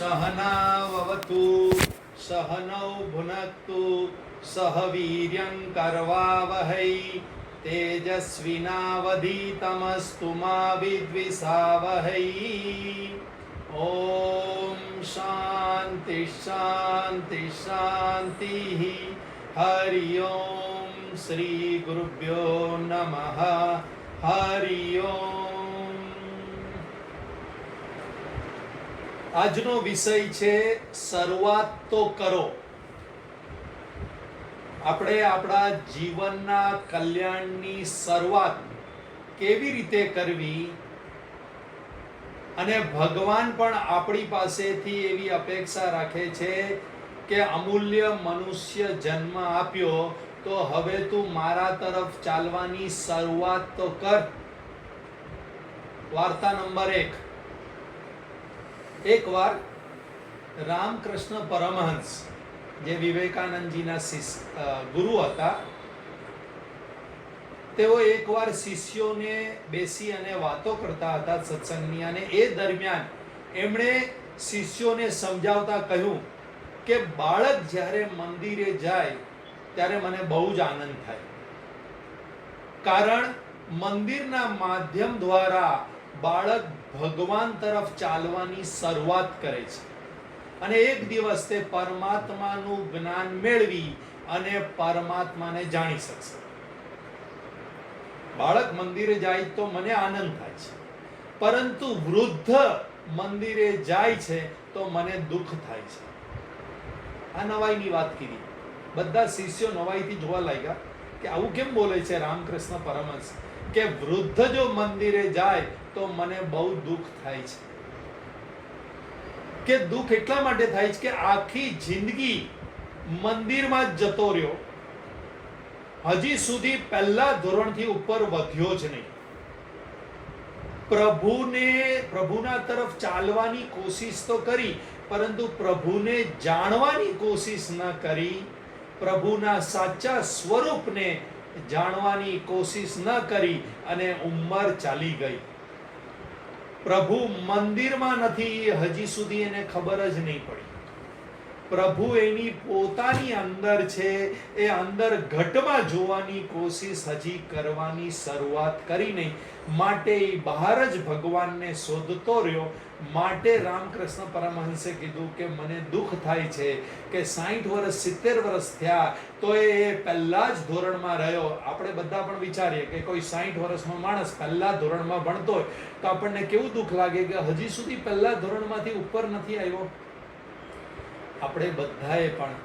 સહનાવતુ સહનૌ ભુનક્તુ સહ વીર્યં કરવાવહૈ તેજસ્વિનાવધીતમસ્તુ મા વિદ્વિષાવહૈ ॐ શાંતિ શાંતિ શાંતિઃ હરિ ઓમ શ્રી ગુરુભ્યો નમઃ હરિ ઓમ આજનો વિષય છે શરૂઆત તો કરો. આપણે આપણા જીવનના કલ્યાણની શરૂઆત કેવી રીતે કરવી અને ભગવાન પણ આપણી પાસેથી એવી અપેક્ષા રાખે છે કે અમૂલ્ય મનુષ્ય જન્મ આપ્યો તો હવે તું મારા તરફ ચાલવાની શરૂઆત તો કર. વાર્તા નંબર એક. એકવાર રામકૃષ્ણ પરમહંસ, જે વિવેકાનંદજીના ગુરુ હતા, તેઓ એકવાર શિષ્યોને બેસી અને વાતો કરતા હતા સત્સંગની અને એ દરમિયાન એમણે શિષ્યોને સમજાવતા કહ્યું કે, બાળક જ્યારે મંદિરે જાય, ત્યારે મને બહુ જ આનંદ થાય. કારણ મંદિરના માધ્યમ દ્વારા બાળક ભગવાન તરફ ચાલવાની શરૂઆત કરે છે. અને એક દિવસ તે પરમાત્માનું જ્ઞાન મેળવી અને પરમાત્માને જાણી શકશે. બાળક મંદિરે જાય તો મને આનંદ થાય છે. પરંતુ વૃદ્ધ મંદિરે જાય છે તો મને દુઃખ થાય છે. આ નવાઈની વાત કીધી. બધા શિષ્યો નવાઈથી જોવા લાગ્યા કે આવું કેમ બોલે છે રામકૃષ્ણ પરમહંસ? કે વૃદ્ધ જો મંદિરે જાય તો મને બહુ દુઃખ થાય છે. કે દુઃખ એટલા માટે થાય છે કે આખી જિંદગી મંદિરમાં જતો રહ્યો. હજી સુધી પહેલા ધોરણથી ઉપર વધ્યો જ નહીં. પ્રભુને, પ્રભુના તરફ ચાલવાની કોશિશ તો કરી, પરંતુ પ્રભુને જાણવાની કોશિશ ન કરી. પ્રભુના સાચા સ્વરૂપને જાણવાની કોશિશ ન કરી અને ઉંમર ચાલી ગઈ. પ્રભુ મંદિરમાં નથી, હજી સુધી એને ખબર જ નહીં પડી. પ્રભુ એની પોતાની અંદર છે, એ અંદર ઘટમાં જોવાની કોશિશ હજી કરવાની શરૂઆત કરી નહીં. માટે એ બહાર જ ભગવાનને શોધતો રહ્યો. માટે રામકૃષ્ણ પરમહંસે કીધું કે મને દુઃખ થાય છે કે સાઠ વર્ષ, સિત્તેર વર્ષ થયા, તો એ પહેલા જ ધોરણમાં રહ્યો. આપણે બધા પણ વિચારીએ કે કોઈ સાઠ વર્ષનો માણસ પહેલા ધોરણમાં ભણતો હોય, તો આપણને કેવું દુઃખ લાગે કે હજી સુધી પહેલા ધોરણમાંથી ઉપર નથી આવ્યો? આપણે બધાએ પણ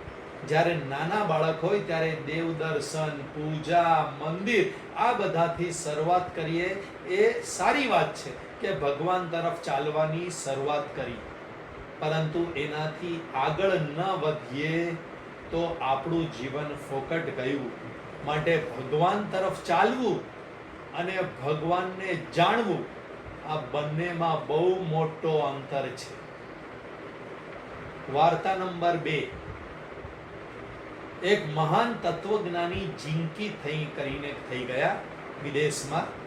જ્યારે નાના બાળક હોય ત્યારે દેવ દર્શન, પૂજા, મંદિર, આ બધાથી શરૂઆત કરીએ, એ સારી વાત છે કે ભગવાન તરફ ચાલવાની શરૂઆત કરી. પરંતુ એનાથી આગળ ન વધીએ તો આપણું જીવન ફોકટ ગયું. માટે ભગવાન તરફ ચાલવું અને ભગવાનને જાણવું આ બંનેમાં બહુ મોટો અંતર છે. વાર્તા નંબર બે. એક મહાન તત્વજ્ઞાની જિંકી થઈ કરીને થઈ ગયા વિદેશમાં.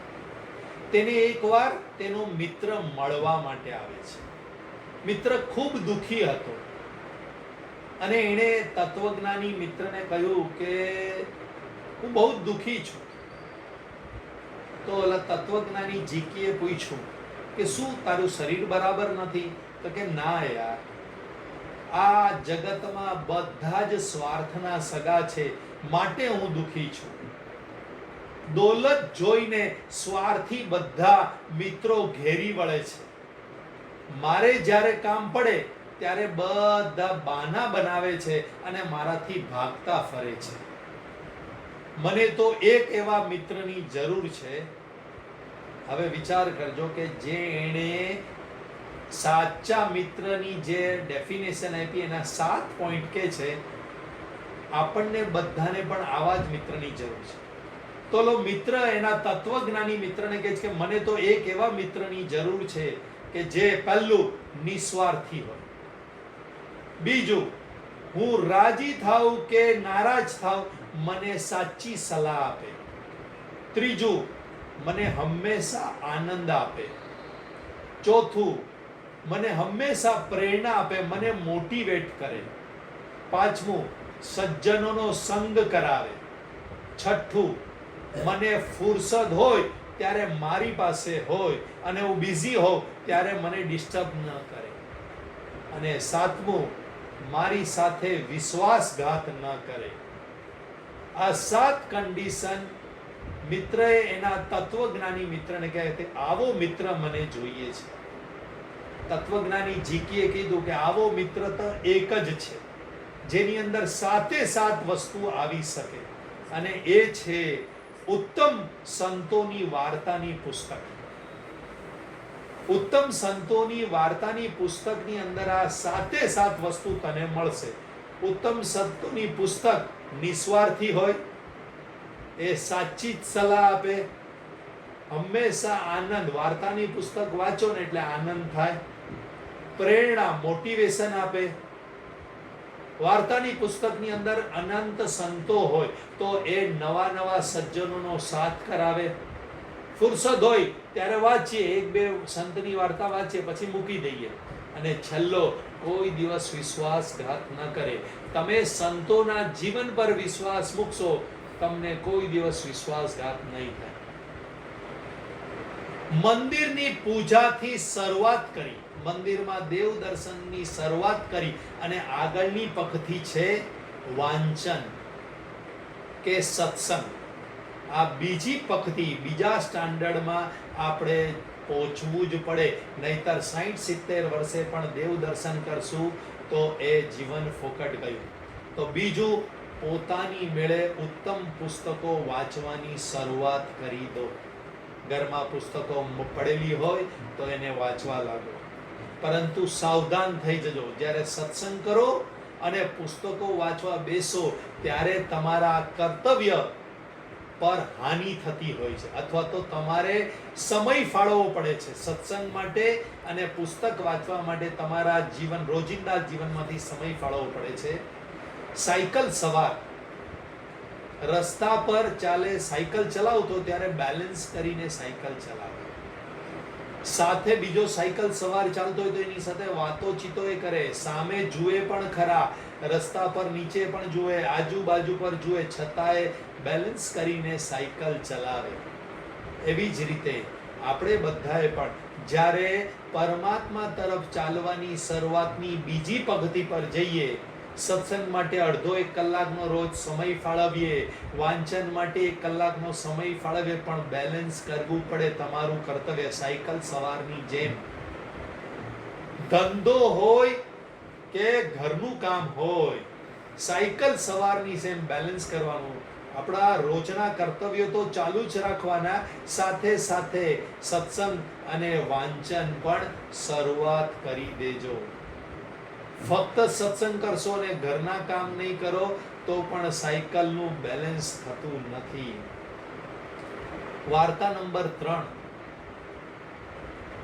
તેને એકવાર તેનો મિત્ર મળવા માટે આવે છે. મિત્ર ખૂબ દુઃખી હતો. અને એણે તત્વજ્ઞાની મિત્રને કહ્યું કે, હું બહુ દુઃખી છું. તો ઓલા તત્વજ્ઞાની જીકીએ પૂછ્યું કે, શું તારું શરીર બરાબર નથી? તો કે, ના યાર આ જગતમાં બધા જ સ્વાર્થના સગા છે. માટે હું દુખી છું. દોલત જોઈને સ્વાર્થી બધા મિત્રો ઘેરી વળે છે. મારે જ્યારે કામ પડે, ત્યારે બધા બાના બનાવે છે અને મારાથી ભાગતા ફરે છે. મને તો એક એવા મિત્રની જરૂર છે. હવે વિચાર કરજો કે જે એણે સાચા મિત્રની જે ડેફિનેશન આપી, એના સાત પોઈન્ટ કે છે, આપણને બધાને પણ આવા જ મિત્રની જરૂર છે. તો લો, મિત્ર એના તત્વજ્ઞાની મિત્રને કહે છે કે, મને તો એક એવા મિત્રની જરૂર છે કે જે પહેલું નિસ્વાર્થી હોય. બીજું, હું રાજી થાઉં કે નારાજ થાઉં, મને સાચી સલાહ આપે. ત્રીજું, મને હંમેશા આનંદ આપે. ચોથું મને હંમેશા પ્રેરણા આપે, મને મોટિવેટ કરે. પાંચમું, સજ્જનોનો સંગ કરાવે. છઠ્ઠું, મને ફુરસદ હોય ત્યારે મારી પાસે હોય અને હું બિઝી હોઉં ત્યારે મને ડિસ્ટર્બ ન કરે. અને સાતમું, મારી સાથે વિશ્વાસઘાત ન કરે. આ સાત કન્ડિશન મિત્રએ એના તત્વજ્ઞાની મિત્રને કહે આવો મિત્ર મને જોઈએ છે. તત્વજ્ઞાની જીકીએ કીધું કે આવો મિત્ર તો એક જ છે, જેની અંદર સાથે સાત વસ્તુ આવી શકે. અને એ છે ઉત્તમ સંતોની વાર્તાની પુસ્તક. ઉત્તમ સંતોની વાર્તાની પુસ્તકની અંદર આ સાતે સાત વસ્તુ તને મળશે. ઉત્તમ સંતોની પુસ્તક નિસ્વાર્થી હોય, એ સાચી જ સલાહ આપે. હંમેશા આનંદ, વાર્તાની પુસ્તક વાંચો ને એટલે આનંદ થાય. પ્રેરણા મોટિવેશન આપે. વાર્તાની પુસ્તકની અંદર અનંત સંતો હોય તો એ નવા નવા સજ્જનોનો સાથ કરાવે. ફુરસદ હોય ત્યારે વાંચીએ, એક બે સંતની વાર્તા વાંચીએ, પછી મૂકી દઈએ. અને છેલ્લો, કોઈ દિવસ વિશ્વાસઘાત ન કરે. તમે સંતોના જીવન પર વિશ્વાસ મૂકશો, તમને કોઈ દિવસ વિશ્વાસઘાત નહીં થાય. મંદિરની પૂજાથી શરૂઆત કરી. મંદિરમાં દેવ દર્શનની શરૂઆત કરી અને આગળની પગથી છે વાંચન કે સત્સંગ. આ બીજી પગથી બીજા સ્ટાન્ડર્ડમાં આપણે પહોંચવું જ પડે. નહીતર સાઠ સિત્તેર વર્ષે પણ દેવ દર્શન કરશું તો એ જીવન ફોકટ ગયું. તો બીજું, પોતાની મેળે ઉત્તમ પુસ્તકો વાંચવાની શરૂઆત કરી દો. ઘરમાં પુસ્તકો પડેલી હોય તો એને વાંચવા લાગો. પરંતુ સાવધાન થઈ જજો. જ્યારે સત્સંગ કરો અને પુસ્તકો વાંચવા બેસો, ત્યારે તમારા કર્તવ્ય પર હાનિ થતી હોય છે. અથવા તો તમારે સમય ફાળવવો પડે છે. સત્સંગ માટે અને પુસ્તક વાંચવા માટે તમારા જીવન, રોજિંદા જીવનમાંથી સમય ફાળવવો પડે છે. સાયકલ સવાર. રસ્તા પર ચાલે સાયકલ ચલાવતો, ત્યારે બેલેન્સ કરીને સાયકલ ચલાવે. સાથે બીજો સાયકલ સવાર ચાલતો હોય તો એની સાથે વાતો ચીતો એ કરે. સામે જુએ પણ ખરા. રસ્તા પર નીચે પણ જુએ. આજુબાજુ પર જુએ. છતાંય બેલેન્સ કરીને સાયકલ ચલાવે. એવી જ રીતે આપણે બધાએ પણ જ્યારે પરમાત્મા તરફ ચાલવાની શરૂઆતની બીજી પગથી પર જઈએ સત્સંગ માટે અડધો એક કલાકનો રોજ સમય ફાળવીએ, વાંચન માટે એક કલાકનો સમય ફાળવીએ, પણ બેલેન્સ કરવું પડે તમારું કર્તવ્ય. સાયકલ સવારની જેમ. ધંધો હોય કે ઘરનું કામ હોય, સાયકલ સવારની જેમ બેલેન્સ કરવાનું. આપણા રોજના કર્તવ્યો તો ચાલુ જ રાખવાના. સાથે સાથે સત્સંગ અને વાંચન પણ શરૂઆત કરી દેજો. ફક્ત સત્સંગ કરશો ને ઘરના કામ નહીં કરો, તો પણ સાયકલનું બેલેન્સ થતું નથી. વાર્તા નંબર ત્રણ.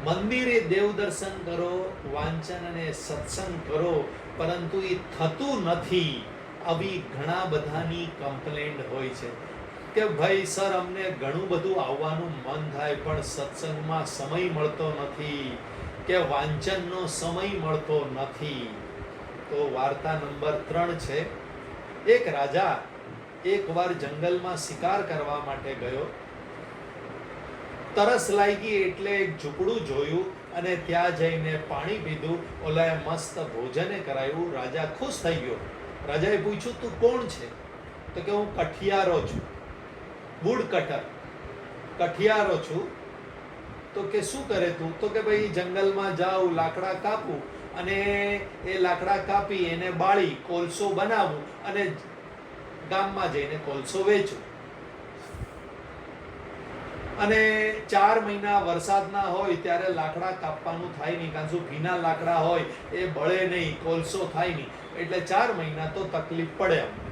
મંદિરે દેવ દર્શન કરો, વાંચન અને સત્સંગ કરો, પરંતુ એ થતું નથી. આવી ઘણા બધાની કમ્પ્લેન્ટ હોય છે. કે ભાઈ, સર, અમને ઘણું બધું આવવાનું મન થાય, પણ સત્સંગમાં સમય મળતો નથી. કે વાંચનનો સમય મળતો નથી. તો વાર્તા નંબર ત્રણ છે. એક રાજા એકવાર જંગલમાં શિકાર કરવા માટે ગયો. તરસ લાગી એટલે એક ઝૂંપડું જોયું અને ત્યાં જઈને પાણી પીધું. ઓલાએ મસ્ત ભોજને કરાયું. રાજા ખુશ થઈ ગયો. રાજાએ પૂછ્યું, તું કોણ છે? તો કે, હું કઠિયારો છું. Wood cutter. કઠિયારો છું. તો કે, શું કરે તું? તો કે, ભાઈ, જંગલમાં જાઉં, લાકડા કાપું અને એ લાકડા કાપી એને બાળી કોલસો બનાવું અને ગામમાં જઈને કોલસો વેચું. અને ચાર મહિના વરસાદના હોય ત્યારે લાકડા કાપવાનું થાય નહીં કારણ શું ભીના લાકડા હોય, એ બળે નહીં, કોલસો થાય નહીં. એટલે ચાર મહિના તો તકલીફ પડે અમને.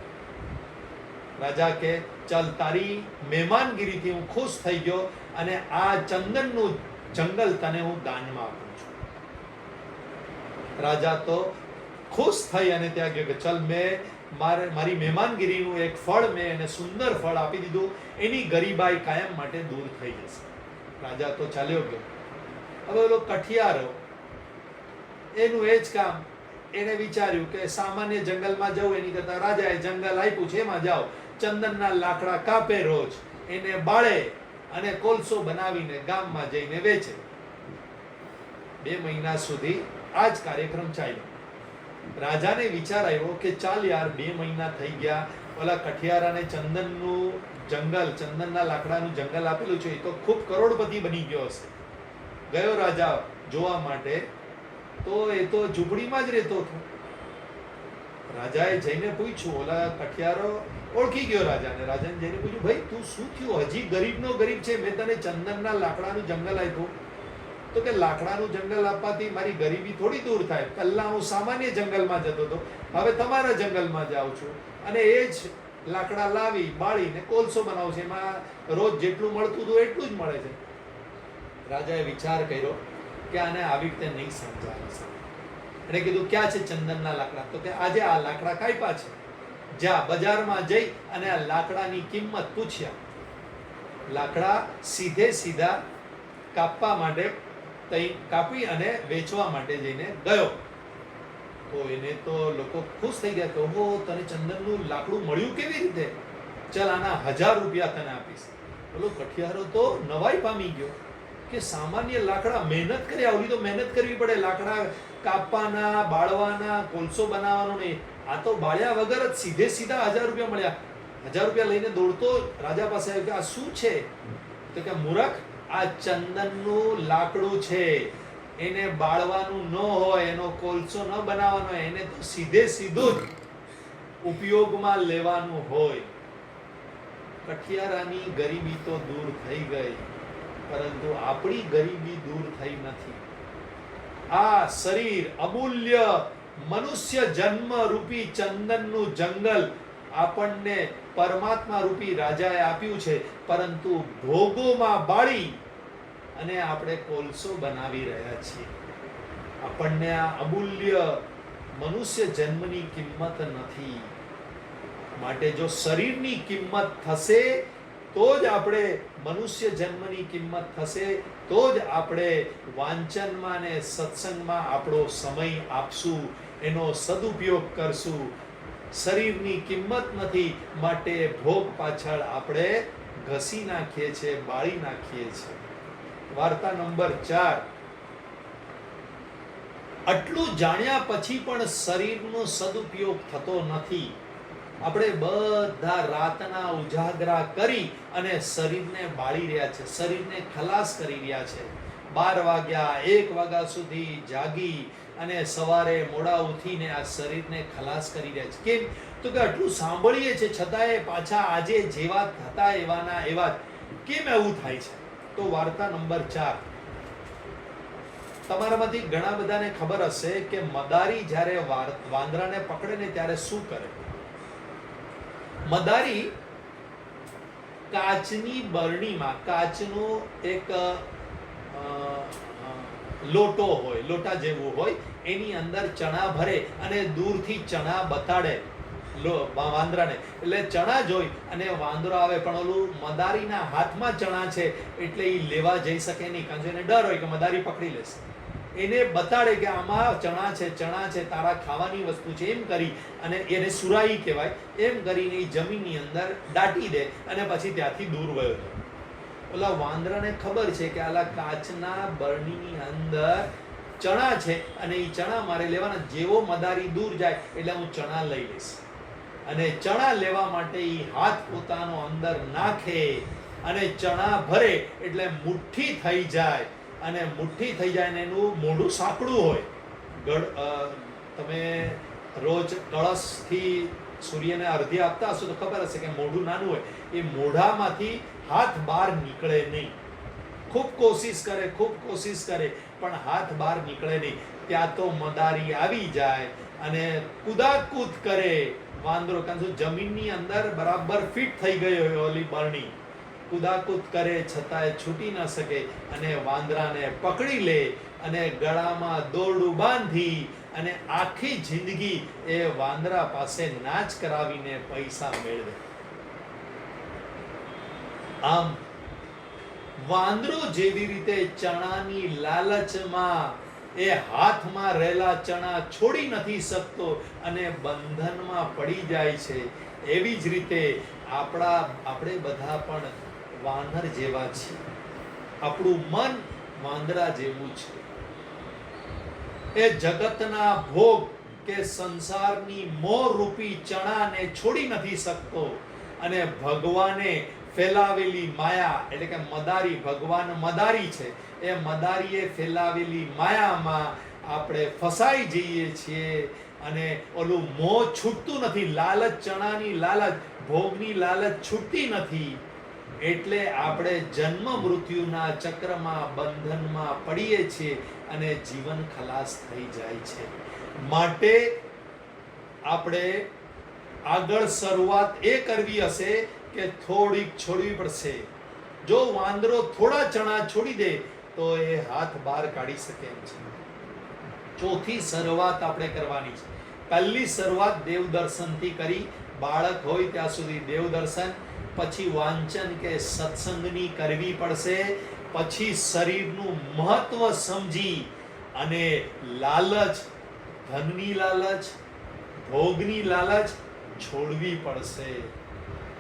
રાજા કે, ચલ, તારી મહેમાનગીરીથી હું ખુશ થઈ ગયો અને આ ચંદનનું જંગલ તને હું દાનમાં આપું. રાજા તો ખુશ થઈ અને ત્યાં ગયો કે ચલ મેં મારે મારી મહેમાનગીરીનું એક ફળ મેં એને સુંદર ફળ આપી દીધું. એની ગરીબાઈ કાયમ માટે દૂર થઈ જશે. રાજા તો ચાલ્યો ગયો. હવે ઓલો કઠિયારો, એનું એ જ કામ. એને વિચાર્યું કે સામાન્ય જંગલમાં જવું, એની કરતા રાજાએ જંગલ આપ્યું છે, એમાં જાઓ. ચંદનના લાકડા કાપે રોજ. એને બાળે અને કોલસો બનાવીને ગામમાં જઈને વેચે. બે મહિના સુધી આ જ કાર્યક્રમ ચાલ્યો. રાજાને વિચાર આવ્યો કે ચાલ યાર, બે મહિના થઈ ગયા, ઓલા કઠિયારાને ચંદનનું જંગલ, ચંદનના લાકડાનું જંગલ આપેલું છે, એ તો ખૂબ કરોડપતિ બની ગયો હશે. ગયો રાજા જોવા માટે, તો એ તો ઝૂંપડીમાં જ રહેતો હતો. રાજાએ જઈને પૂછ્યું, ઓલા કઠિયારો, ઓળખી ગયો રાજાને? રાજાને જઈને પૂછ્યું, ભાઈ, તું શું થયું? હજી ગરીબનો ગરીબ છે. મેં તને ચંદનના લાકડાનું જંગલ આપ્યું. તો કે લાકડાનું જંગલ આપવાથી મારી ગરીબી થોડી દૂર થાય. પહેલા હું સામાન્ય જંગલમાં જતો હતો. હવે તમારા જંગલમાં જાઉં છું. અને એ જ લાકડા લાવી, બાળીને કોલસો બનાવું છે. એમાં રોજ જેટલું મળતું હતું એટલું જ મળે છે. રાજાએ વિચાર કર્યો કે આને આવી રીતે નહીં સમજાવી શકે કીધું, ક્યાં છે ચંદનના લાકડા? તો કે, આજે આ લાકડા કાપ્યા છે. જા, બજારમાં જઈ અને આ લાકડાની કિંમત પૂછ્યા. લાકડા સીધે સીધા કાપવા માટે તઈ કાપી અને વેચવા માટે જઈને ગયો. તો એને તો લોકો ખુશ થઈ ગયા કે, ઓહો, તને ચંદનનું લાકડું મળ્યું કેવી રીતે? ચલ આના હજાર રૂપિયા તને આપીશ. બોલો, કઠિયારો તો નવાઈ પામી ગયો કે સામાન્ય લાકડા મહેનત કર્યા આવડી તો મહેનત કરવી પડે. લાકડા કાપવાના, બાળવાના, કોલસો બનાવવાનો નહીં. આ તો બાળ્યા વગર જ સીધે સીધા હજાર રૂપિયા મળ્યા. હજાર રૂપિયા લઈને દોડતો રાજા પાસે આવ્યો કે, આ શું છે? તો કે, મૂરખ આ ચંદનનું લાકડું છે. એને બાળવાનું ન હોય, એનો કોલસો ન બનાવવાનો એને તો સીધે સીધું ઉપયોગમાં લેવાનું હોય. કઠિયારાની ગરીબી તો દૂર થઈ ગઈ, પરંતુ આપણી ગરીબી દૂર થઈ નથી. આ શરીર અમૂલ્ય મનુષ્ય જન્મ રૂપી ચંદનનું જંગલ આપણને પરમાત્મા રૂપી રાજાએ આપ્યું છે, પરંતુ ભોગોમાં બાળી અને આપણે કોલસો બનાવી રહ્યા છીએ. આપણને આ અમૂલ્ય મનુષ્ય જન્મની કિંમત નથી. માટે જો શરીરની કિંમત થશે, તો જ આપણે મનુષ્ય જન્મની કિંમત થશે, તો જ આપણે વાંચનમાં ને સત્સંગમાં આપણો સમય આપશું, એનો સદુપયોગ કરશું. શરીરની કિંમત નથી, માટે ભોગ પાછળ આપણે ઘસી નાખીએ છીએ, બાળી નાખીએ છીએ. વાર્તા નંબર ચાર. આટલું જાણ્યા પછી પણ શરીરનો સદુપયોગ થતો નથી. આપણે બધા રાતના ઉજાગરા કરી અને શરીરને બાળી રહ્યા છે, શરીરને ખલાસ કરી રહ્યા છે. બાર વાગ્યા, એક વાગ્યા સુધી જાગી અને સવારે મોડા ઉઠીને આ શરીરને ખલાસ કરી રહ્યા છે. કેમ? તો કે આટલું સાંભળીએ છે, છતાંય પાછા આજે જેવા હતા એવાના એવા કેમ એવું થાય છે? તો વાર્તા નંબર ચાર. તમારામાંથી ઘણા બધાને ખબર હશે કે મદારી જ્યારે વાંદરાને પકડે ને ત્યારે શું કરે? મદારી કાચની બરણીમાં, કાચનો એક લોટો હોય, લોટા જેવું હોય, એની અંદર ચણા ભરે અને દૂરથી ચણા બતાડે. વાંદરાને એટલે ચણા જોઈ અને વાંદરો આવે, પણ ઓલું મદારીના હાથમાં ચણા છે, એટલે એ લેવા જઈ શકે નહીં. કારણ કે એને ડર હોય કે મદારી પકડી લેશે. એને બતાડે કે આમાં ચણા છે ચણા છે, તારા ખાવાની વસ્તુ છે, એમ કરી અને એને સુરાઈ કહેવાય. એમ કરીને એ જમીનની અંદર દાટી દે અને પછી ત્યાંથી દૂર ગયો જાય. ઓલા વાંદરાને ખબર છે કે આલા કાચના બરણીની અંદર ચણા છે અને એ ચણા મારે લેવાના. જેવો મદારી દૂર જાય, એટલે હું ચણા લઈ લઈશ. અને ચણા લેવા માટે એ હાથ પોતાનો અંદર નાખે અને ચણા ભરે એટલે મુઠ્ઠી થઈ જાય. અને મુઠ્ઠી થઈ જાય ને એનું મોઢું સાંકડું હોય. ગળ તમે રોજ કળશથી સૂર્યને અર્ધ્ય આપતા હશો તો ખબર હશે કે મોઢું નાનું હોય. એ મોઢામાંથી હાથ બહાર નીકળે નહીં. ખૂબ કોશિશ કરે, ખૂબ કોશિશ કરે, પણ હાથ બહાર નીકળે નહીં. ત્યાં તો મદારી આવી જાય અને કુદાકૂદ કરે. વાંદરો, કારણ જમીનની અંદર બરાબર ફિટ થઈ ગયો ઓલી બરણી, કુદાકુદ કરે, છતાંય છૂટી ન શકે અને વાંદરાને પકડી લે અને ગળામાં દોરડું બાંધી અને આખી જિંદગી એ વાંદરા પાસે નાચ કરાવીને પૈસા મેળવે. આમ, વાંદરો જેવી રીતે ચણાની લાલચમાં એ હાથમાં રહેલા ચણા છોડી નથી શકતો અને બંધનમાં પડી જાય છે. એવી જ રીતે આપણા, આપણે બધા પણ વાનર જેવા છીએ. આપણું મન વાંદરા જેવું છે. એ જગતના ભોગ કે સંસારની મોહ રૂપી ચણાને છોડી નથી શકતો અને ભગવાને ફેલાવેલી માયા એટલે કે મદારી, ભગવાન મદારી છે. એ મદારીએ ફેલાવેલી માયામાં આપણે ફસાઈ જઈએ છીએ અને ઓલું મોં છૂટતું નથી, લાલચ ચણાની લાલચ, ભોગની લાલચ છૂટતી નથી. એટલે આપણે જન્મ મૃત્યુના ચક્રમાં, બંધનમાં પડીએ છીએ અને જીવન ખલાસ થઈ જાય છે. માટે આપણે આગળ શરૂઆત એ કરવી હશે કે થોડીક છોડવી પડશે. જો વાંદરો થોડા ચણા છોડી દે તો એ હાથ બહાર કાઢી શકે એમ છે. ચોથી શરૂઆત આપણે કરવાની છે. પહેલી શરૂઆત દેવ દર્શનથી કરી, બાળક હોય ત્યાં સુધી દેવ દર્શન, પછી વાંચન કે સત્સંગની કરવી પડશે, પછી શરીરનું મહત્વ સમજી અને લાલચ, ધનની લાલચ, ભોગની લાલચ છોડવી પડશે.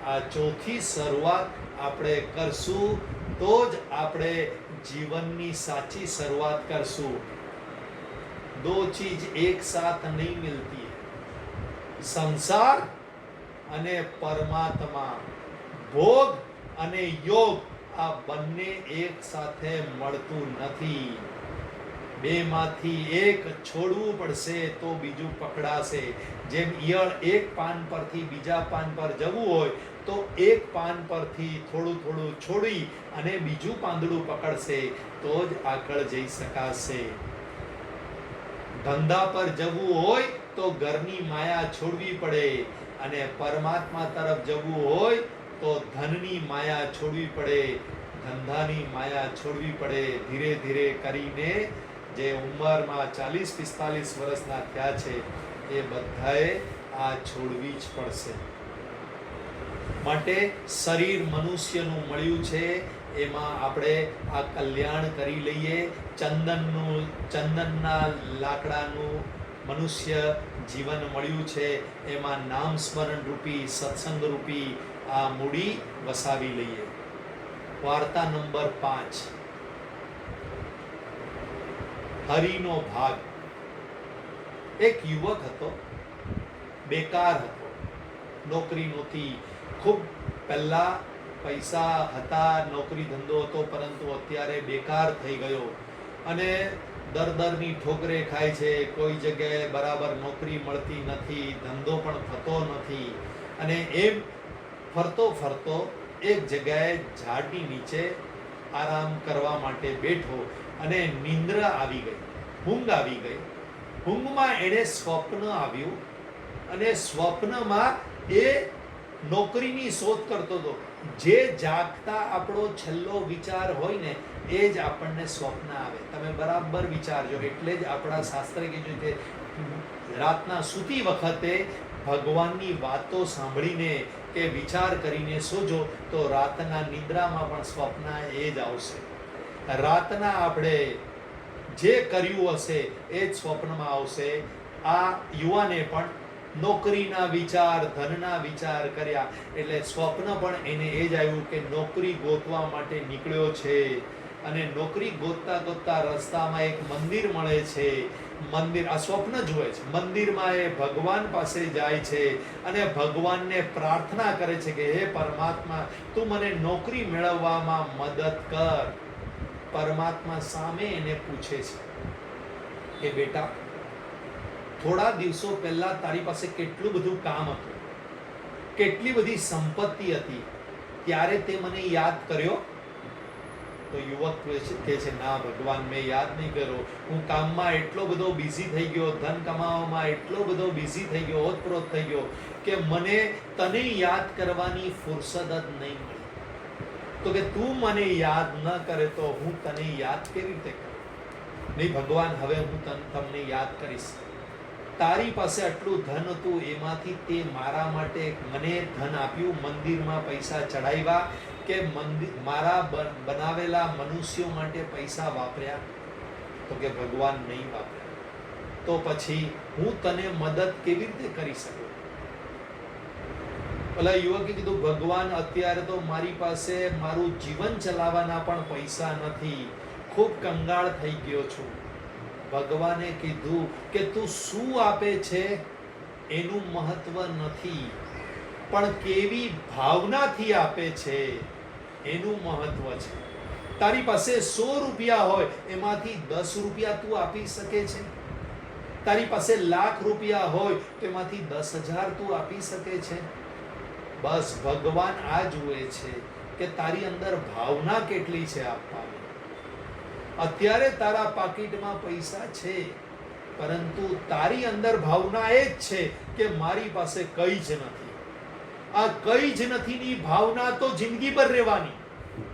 આ ચોથી શરૂઆત આપણે કરશું, તો જ આપણે જીવનની સાચી શરૂઆત કરશું. દો ચીજ એક સાથ નહીં મિલતી. સંસાર અને પરમાત્મા, ભોગ અને યોગ આ બંને એક સાથે મળતું નથી. બે બેમાંથી એક છોડવું પડશે તો બીજું પકડાશે. જેમ ઈયળ એક પાન પરથી બીજા પાન પર જવું હોય તો એક પાન પરથી થોડું થોડું છોડી અને બીજું પાંદડું પકડશે, તો જ આગળ જઈ શકાશે. ધંધા પર જવું હોય તો ઘરની માયા છોડવી પડે અને પરમાત્મા તરફ જવું હોય તો ધનની માયા છોડવી પડે, ધંધાની માયા છોડવી પડે. ધીરે ધીરે કરીને જે ઉંમરમાં ચાલીસ પિસ્તાલીસ વર્ષના થયા છે, એ બધાએ આ છોડવી જ પડશે. માટે શરીર મનુષ્યનું મળ્યું છે, એમાં આપણે આ કલ્યાણ કરી લઈએ. ચંદનનું, ચંદનના લાકડાનું મનુષ્ય જીવન મળ્યું છે, એમાં નામ સ્મરણ રૂપી, સત્સંગ રૂપી આ મૂડી વસાવી લઈએ. વાર્તા નંબર પાંચ. હરિનો ભાગ. એક યુવક હતો, બેકાર હતો, નોકરી નહોતી ખૂબ પહેલા પૈસા હતા, નોકરી ધંધો હતો, પરંતુ અત્યારે બેકાર થઈ ગયો. અને દર દરની ઠોકરે ખાય છે, કોઈ જગ્યાએ બરાબર નોકરી મળતી નથી, ધંધો પણ થતો નથી. અને એમ ફરતો ફરતો એક જગ્યાએ ઝાડની નીચે આરામ કરવા માટે બેઠો અને નિંદ્ર આવી ગઈ ઊંઘ આવી ગઈ. ઊંઘમાં એણે સ્વપ્ન આવ્યું અને સ્વપ્નમાં એ નોકરીની શોધ કરતો હતો. જે જાગતા આપણો છેલ્લો વિચાર હોય ને, એ જ આપણને સ્વપ્ન આવે. તમે બરાબર વિચારજો. એટલે જ આપણા શાસ્ત્ર કીધું છે રાતના સૂતી વખતે ભગવાનની વાતો સાંભળીને કે વિચાર કરીને સોજો, તો રાતના નિદ્રામાં પણ સ્વપ્ન એ જ આવશે. રાતના આપણે જે કર્યું હશે, એ જ સ્વપ્નમાં આવશે. આ યુવાને પણ નોકરીના વિચાર, ધનના વિચાર કર્યા. એટલે સ્વપ્ન પણ એને એ જ આવ્યું કે નોકરી ગોતવા માટે નીકળ્યો છે. અને નોકરી ગોતતા ગોતતા રસ્તામાં એક મંદિર મળે છે. મંદિર, આ સ્વપ્ન જુએ છે. મંદિરમાં એ ભગવાન પાસે જાય છે અને ભગવાનને પ્રાર્થના કરે છે કે, હે પરમાત્મા, તું મને નોકરી મેળવવામાં મદદ કર. પરમાત્મા સામે એને પૂછે છે કે, બેટા થોડા દિવસો પહેલા તારી પાસે કેટલું બધું કામ હતું. કેટલી બધી સંપત્તિ હતી. ત્યારે તે મને યાદ કર્યો. તો યુવક કહે છે ના ભગવાન, મેં યાદ નહીં કર્યો. હું કામમાં એટલો બધો બિઝી થઈ ગયો, ધન કમાવામાં એટલો બધો બિઝી થઈ ગયો, ઓતપ્રોત થઈ ગયો, કે મને તને યાદ કરવાની ફુરસદ જ નહીં મળી. તો કે તું મને યાદ ન કરે તો હું તને યાદ કેવી રીતે કરું? નહીં ભગવાન, હવે હું તમને યાદ કરીશ. તારી પાસે આટલું ધન હતું, એમાંથી તે મારા માટે મને ધન આપ્યું. મંદિરમાં પૈસા ચડાવ્યા કે મંદિર મારા બનાવેલા મનુષ્યો માટે પૈસા વાપર્યા? તો કે ભગવાન નહીં વાપર્યા તો પછી હું તને મદદ કેવી રીતે કરી શકું? પેલા યુવકે કીધું, ભગવાન, અત્યારે તો મારી પાસે મારું જીવન ચલાવવાના પણ પૈસા નથી. ખૂબ કંગાળ થઈ ગયો છું. ભગવાને કીધું કે તું શું આપે છે? એનું મહત્વ નથી. પણ કેવી ભાવનાથી આપે છે? એનું મહત્વ છે. તારી પાસે સો રૂપિયા હોય, એમાંથી દસ રૂપિયા તું આપી શકે છે? તારી પાસે લાખ રૂપિયા હોય, તો એમાંથી દસ હજાર તું આપી શકે છે? બસ ભગવાન આ જુએ છે કે તારી અંદર ભાવના કેટલી છે આપવાની? અત્યારે તારા પાકીટમાં પૈસા છે, પરંતુ તારી અંદર ભાવના એ જ છે કે મારી પાસે કંઈ જ નથી. આ કંઈ જ નથીની ભાવના તો જિંદગી પર રહેવાની.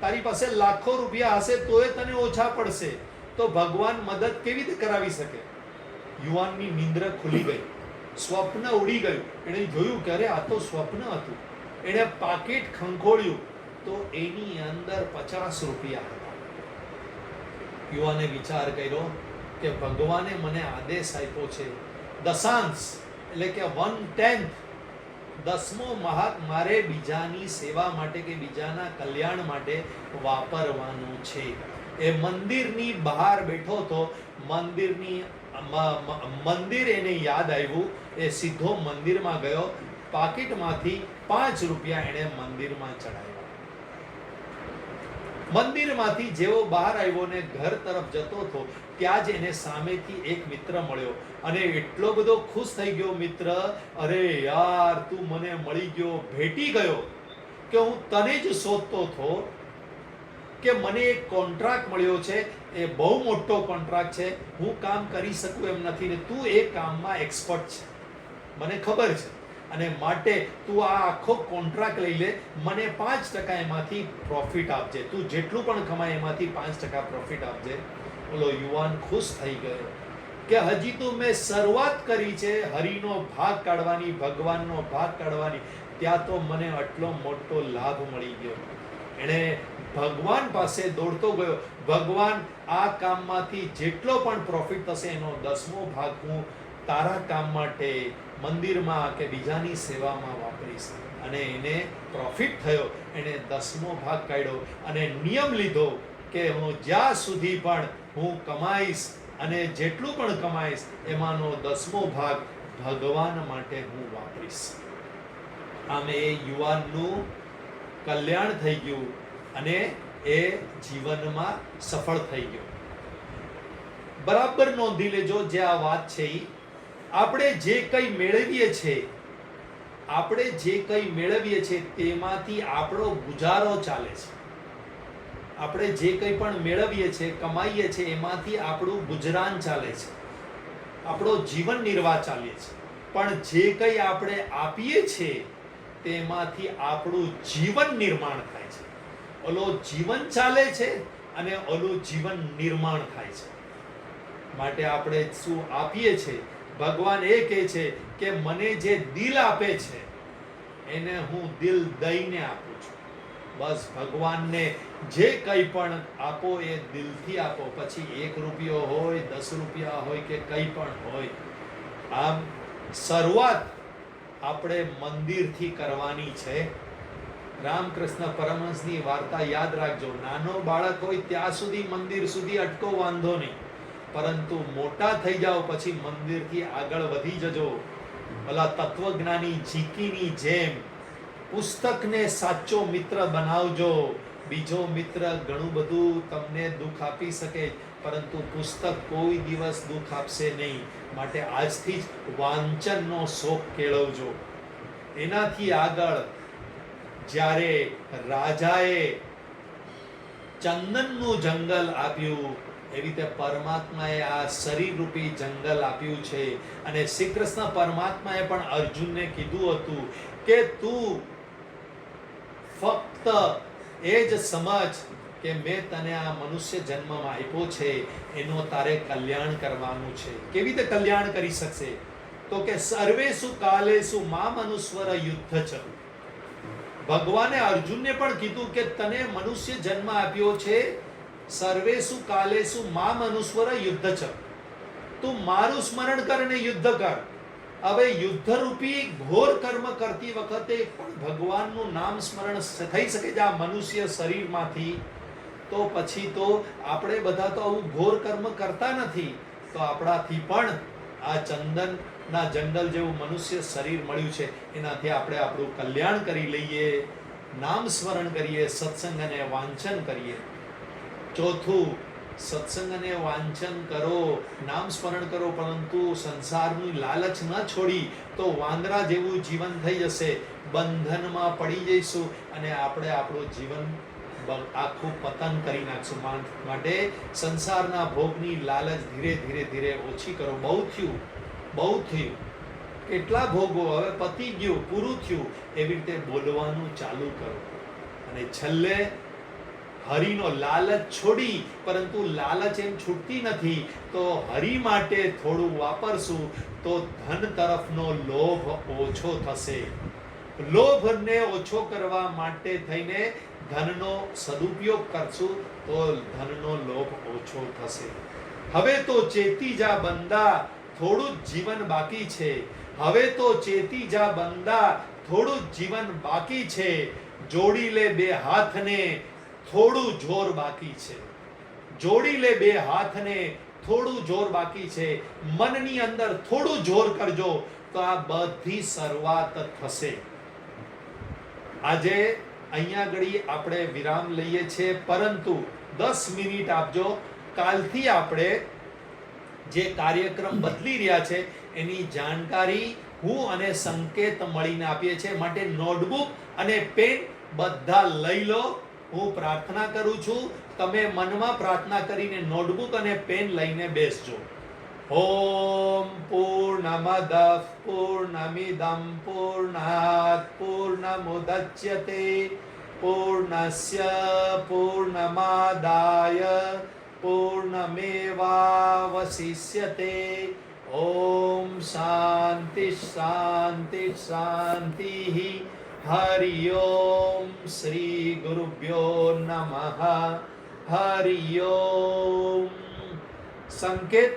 તારી પાસે લાખો રૂપિયા હશે તોય તને ઓછા પડશે. તો ભગવાન મદદ કેવી રીતે કરાવી શકે? યુવાનની નિંદ્ર ખુલી ગઈ. સ્વપ્ન ઉડી ગયું. એણે જોયું કે અરે, આ તો સ્વપ્ન હતું. એણે પાકીટ ખંખોળ્યું. તો એની અંદર પચાસ રૂપિયા હતા. યુવાને વિચાર કર્યો કે ભગવાને મને આદેશ આપ્યો છે. દશાંશ, એટલે કે વન ટેન્થ દસમો મહાક મારે બીજાની સેવા માટે કે બીજાના કલ્યાણ માટે વાપરવાનું છે. એ મંદિરની બહાર બેઠો તો મંદિરની મંદિર એને યાદ આવ્યું. એ સીધો મંદિરમાં ગયો. પાકીટમાંથી પાંચ રૂપિયા એણે મંદિરમાં ચડાવ્યા મંદિરમાંથી જેવો બહાર આવ્યો ને ઘર તરફ જતો હતો, ત્યાં જ એને સામેથી એક મિત્ર મળ્યો. અને એટલો બધો ખુશ થઈ ગયો મિત્ર, અરે યાર, તું મને મળી ગયો, ભેટી ગયો. કે હું તને જ શોધતો હતો કે મને એક કોન્ટ્રાક્ટ મળ્યો છે. એ બહુ મોટો કોન્ટ્રાક્ટ છે. હું કામ કરી શકું એમ નથી ને તું એ કામમાં એક્સપર્ટ છે. મને ખબર છે. અને માટે તું આ આખો કોન્ટ્રાક્ટ લઈ લે, મને પાંચ ટકા એમાંથી પ્રોફિટ આપજે. તું જેટલું પણ કમાય એમાંથી પાંચ ટકા પ્રોફિટ આપજે. ઓલો યુવાન ખુશ થઈ ગયો. કે હજી તો મેં શરૂઆત કરી છે હરિનો ભાગ કાઢવાની, ભગવાનનો ભાગ કાઢવાની. ત્યાં તો મને આટલો મોટો લાભ મળી ગયો. એણે ભગવાન પાસે દોડતો ગયો. ભગવાન, આ કામમાંથી જેટલો પણ પ્રોફિટ થશે એનો દસમો ભાગ હું તારા કામ માટે મંદિરમાં કે બીજાની સેવામાં વાપરીશ. અને એને પ્રોફિટ થયો. એણે દસમો ભાગ કાઢ્યો અને નિયમ લીધો કે હું જ્યાં સુધી પણ હું કમાઈશ અને જેટલું પણ કમાઈશ, એમાંનો દસમો ભાગ ભગવાન માટે હું વાપરીશ. આમ એ યુવાનનું કલ્યાણ થઈ ગયું અને એ જીવનમાં સફળ થઈ ગયો. બરાબર નોંધી લેજો, જે આ વાત છે ઈ. આપણે જે કંઈ મેળવીએ છીએ આપણે જે કંઈ મેળવીએ છીએ તેમાંથી આપણો ગુજારો ચાલે છે. આપણે જે કંઈ પણ મેળવીએ છીએ કમાઈએ છીએ એમાંથી આપણું ગુજરાન ચાલે છે. આપણો જીવન નિર્વાહ ચાલે છે. પણ જે કંઈ આપણે આપીએ છીએ તેમાંથી આપણું જીવન નિર્માણ થાય છે. ઓલો જીવન ચાલે છે અને ઓલું જીવન નિર્માણ થાય છે. માટે આપણે શું આપીએ છીએ ભગવાન એ કહે છે કે મને જે દિલ આપે છે, એને હું દિલ દઈને આપું છું. બસ ભગવાનને જે કંઈ પણ આપો એ દિલથી આપો. પછી એક રૂપિયો હોય, દસ રૂપિયા હોય કે કંઈ પણ હોય. આમ શરૂઆત આપણે મંદિરથી કરવાની છે. રામકૃષ્ણ પરમહંસની વાર્તા યાદ રાખજો. નાનો બાળક હોય ત્યાં સુધી મંદિર સુધી અટકો, વાંધો નહીં. પરંતુ મોટા થઈ જાઓ પછી મંદિરથી આગળ વધી જજો. ભલા તત્વજ્ઞાની જીકીની જેમ પુસ્તકને સાચો મિત્ર બનાવજો. બીજો મિત્ર ઘણું બધું તમને દુઃખ આપી શકે, પરંતુ પુસ્તક કોઈ દિવસ દુઃખ આપશે નહીં. માટે આજથી જ વાંચનનો શોખ કેળવજો. એનાથી આગળ જ્યારે રાજાએ ચંદનનું જંગલ આપ્યું એવી રીતે પરમાત્માએ આ શરીરરૂપી જંગલ આપ્યું છે. અને શ્રી કૃષ્ણ પરમાત્માએ પણ અર્જુનને કીધું હતું કે તું ફક્ત એ જ સમજ કે મેં તને આ મનુષ્ય જન્મમાં આપ્યો છે, એનો તારે કલ્યાણ કરવાનું છે. કેવી રીતે કલ્યાણ કરી શકશે? તો કે સર્વેસુ કાલેસુ માં મનુસ્વર યુદ્ધ છે ભગવાને અર્જુનને પણ કીધું કે તને મનુષ્ય જન્મ આપ્યો છે સર્વેસુ કાલેસુ મામ અનુસ્વર યુદ્ધ છ તું મારું સ્મરણ કર અને યુદ્ધ કર હવે યુદ્ધરૂપી ઘોર કર્મ કરતી વખતે પણ ભગવાનનું નામ સ્મરણ થઈ શકે છે આ મનુષ્ય શરીરમાંથી તો પછી તો આપણે બધા તો આવું ઘોર કર્મ કરતા નથી તો આપણાથી પણ આ ચંદનના જંગલ જેવું મનુષ્ય શરીર મળ્યું છે એનાથી આપણે આપણું કલ્યાણ કરી લઈએ નામ સ્મરણ કરીએ સત્સંગ અને વાંચન કરીએ ચોથું, સત્સંગ અને વાંચન કરો, નામ સ્મરણ કરો, પરંતુ સંસારની લાલચ ન છોડી તો વાંદરા જેવું જીવન થઈ જશે. બંધનમાં પડી જઈશું અને આપણે આપણું જીવન આખું પતન કરી નાખશું. માટે સંસારના ભોગની લાલચ ધીરે ધીરે ધીરે ઓછી કરો. બહુ થયું બહુ થયું. કેટલા ભોગો હવે પતી ગયું, પૂરું થયું. એવી રીતે બોલવાનું ચાલુ કરો. અને છેલ્લે હરિનો લાલચ છોડી, પરંતુ લાલચ એમ છૂટતી નથી. તો હરિ માટે થોડું વાપરશું, તો ધન તરફનો લોભ ઓછો થશે. લોભને ઓછો કરવા માટે થઈને ધનનો સદુપયોગ કરશું, તો ધનનો લોભ ઓછો થશે. હવે તો ચેતી જા બંદા, થોડું જ જીવન બાકી છે. હવે તો ચેતી જા બંદા, થોડું જ જીવન બાકી છે. જોડી લે બે હાથને થોડું જોર બાકી છે. જોડી લે બે હાથને, થોડું જોર બાકી છે. મનની અંદર થોડું જોર કરજો તો આ બધી શરૂઆત થશે. આજે અહીંયા ઘડી આપણે વિરામ લઈએ છીએ, પરંતુ દસ મિનિટ આપજો. કાલથી આપણે જે કાર્યક્રમ બદલી રહ્યા છે, એની જાણકારી હું અને સંકેત મળીને આપીએ છીએ. માટે નોટબુક અને પેન બધા લઈ લો. હું પ્રાર્થના કરું છું, તમે મનમાં પ્રાર્થના કરીને નોટબુક અને પેન લઈને બેસજો. ઓમ પૂર્ણમદ પૂર્ણમિદમ પૂર્ણાત પૂર્ણમુદચ્યતે પૂર્ણસ્ય પૂર્ણમાદાય પૂર્ણમેવાવશિષ્યતે. ઓમ શાંતિ શાંતિ શાંતિ હરિ ઓમ શ્રી ગુરુભ્યો નમઃ હરિ ઓમ સંકેત